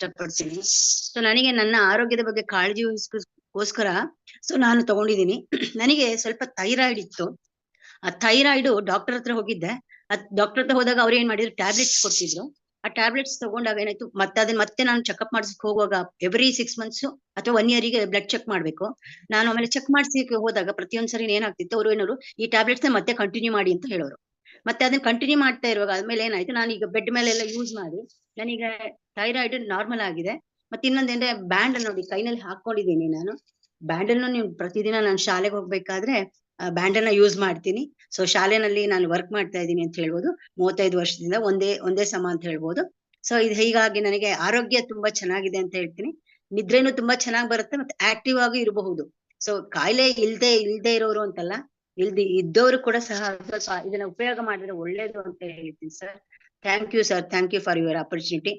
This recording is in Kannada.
ಇಷ್ಟಪಡ್ತೀನಿ. ಸೊ ನನಗೆ ನನ್ನ ಆರೋಗ್ಯದ ಬಗ್ಗೆ ಕಾಳಜಿ ವಹಿಸ್ಕೋಸ್ಕರ ಸೊ ನಾನು ತಗೊಂಡಿದ್ದೀನಿ. ನನಗೆ ಸ್ವಲ್ಪ ಥೈರಾಯ್ಡ್ ಇತ್ತು. ಆ ಥೈರಾಯ್ಡ್ ಡಾಕ್ಟರ್ ಹತ್ರ ಹೋಗಿದ್ದೆ. ಅದ್ ಡಾಕ್ಟರ್ ಹತ್ರ ಹೋದಾಗ ಅವ್ರು ಏನ್ ಮಾಡಿದ್ರು ಟ್ಯಾಬ್ಲೆಟ್ಸ್ ಕೊಡ್ತಿದ್ರು. ಆ ಟ್ಯಾಬ್ಲೆಟ್ಸ್ ತಗೊಂಡಾಗ ಏನಾಯ್ತು, ಮತ್ತೆ ಅದನ್ನ ಮತ್ತೆ ನಾನು ಚೆಕ್ಅಪ್ ಮಾಡಿಸಕ್ ಹೋಗುವಾಗ ಎವ್ರಿ ಸಿಕ್ಸ್ ಮಂತ್ಸ್ ಅಥವಾ ಒನ್ ಇಯರಿಗೆ ಬ್ಲಡ್ ಚೆಕ್ ಮಾಡ್ಬೇಕು. ನಾನು ಆಮೇಲೆ ಚೆಕ್ ಮಾಡಿಸಿ ಹೋದಾಗ ಪ್ರತಿಯೊಂದ್ಸರಿ ಏನಾಗ್ತಿತ್ತು, ಅವ್ರು ಏನಾದ್ರು ಈ ಟ್ಯಾಬ್ಲೆಟ್ಸ್ ಮತ್ತೆ ಕಂಟಿನ್ಯೂ ಮಾಡಿ ಅಂತ ಹೇಳೋರು. ಮತ್ತೆ ಅದನ್ನ ಕಂಟಿನ್ಯೂ ಮಾಡ್ತಾ ಇರುವಾಗ ಆದ್ಮೇಲೆ ಏನಾಯ್ತು ನಾನು ಈಗ ಬೆಡ್ ಮೇಲೆಲ್ಲ ಯೂಸ್ ಮಾಡಿ, ನನಗೆ ಥೈರಾಯ್ಡ್ ನಾರ್ಮಲ್ ಆಗಿದೆ. ಮತ್ತೆ ಇನ್ನೊಂದೇಂದ್ರೆ ಬ್ಯಾಂಡ್ ನೋಡಿ, ಕೈನಲ್ಲಿ ಹಾಕೊಂಡಿದ್ದೀನಿ ನಾನು. ಬ್ಯಾಂಡ್ ಅನ್ನು ನೀವು ಪ್ರತಿದಿನ ನಾನು ಶಾಲೆಗೆ ಹೋಗ್ಬೇಕಾದ್ರೆ ಬ್ಯಾಂಡ್ ಅನ್ನ ಯೂಸ್ ಮಾಡ್ತೀನಿ. ಸೊ ಶಾಲೆನಲ್ಲಿ ನಾನು ವರ್ಕ್ ಮಾಡ್ತಾ ಇದ್ದೀನಿ ಅಂತ ಹೇಳ್ಬೋದು. ಮೂವತ್ತೈದು ವರ್ಷದಿಂದ ಒಂದೇ ಒಂದೇ ಸಮ ಅಂತ ಹೇಳ್ಬೋದು. ಸೊ ಇದು ಹೀಗಾಗಿ ನನಗೆ ಆರೋಗ್ಯ ತುಂಬಾ ಚೆನ್ನಾಗಿದೆ ಅಂತ ಹೇಳ್ತೀನಿ. ನಿದ್ರೆನೂ ತುಂಬಾ ಚೆನ್ನಾಗಿ ಬರುತ್ತೆ, ಮತ್ತೆ ಆಕ್ಟಿವ್ ಆಗಿ ಇರಬಹುದು. ಸೊ ಕಾಯಿಲೆ ಇಲ್ದೆ ಇಲ್ದೆ ಇರೋರು ಅಂತಲ್ಲ ಇಲ್ದಿ ಇದ್ದವರು ಕೂಡ ಸಹ ಇದನ್ನ ಉಪಯೋಗ ಮಾಡಿದ್ರೆ ಒಳ್ಳೇದು ಅಂತ ಹೇಳ್ತೀನಿ sir thank you sir thank you for your opportunity